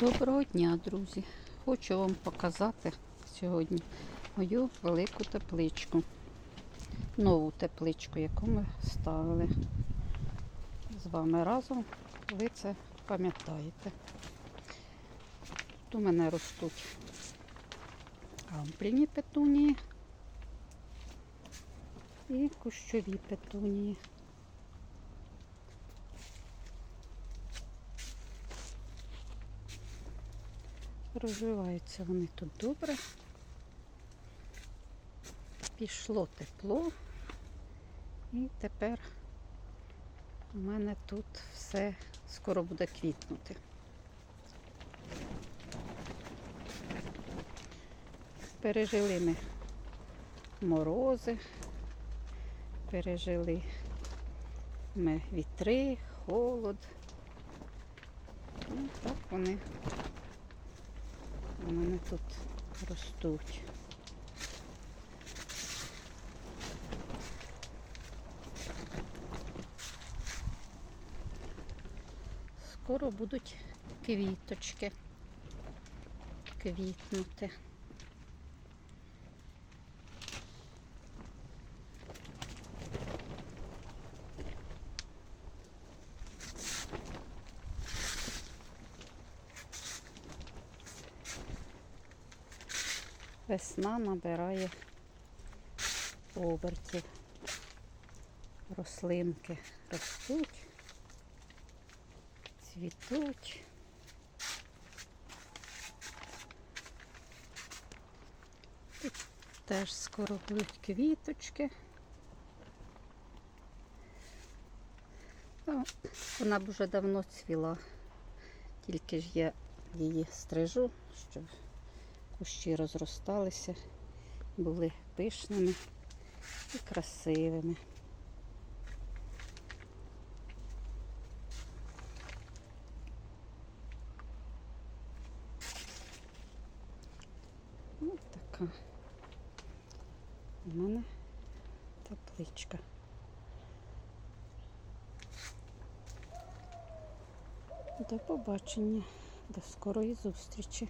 Доброго дня, друзі! Хочу вам показати сьогодні мою велику тепличку. Нову тепличку, яку ми ставили з вами разом. Ви це пам'ятаєте. Тут у мене ростуть ампліні петунії і кущові петунії. Розвиваються вони тут добре. Пішло тепло. І тепер у мене тут все скоро буде квітнути. Пережили ми морози, пережили ми вітри, холод. Ну, так вони у мене тут ростуть. Скоро будуть квіточки квітнути. Весна набирає обертів. Рослинки ростуть, цвітуть. Тут теж скоро будуть квіточки. Ну, Вона б вже давно цвіла, тільки ж я її стрижу, щоб кущі розросталися, були пишними і красивими. Ось така у мене тепличка. До побачення, до скорої зустрічі.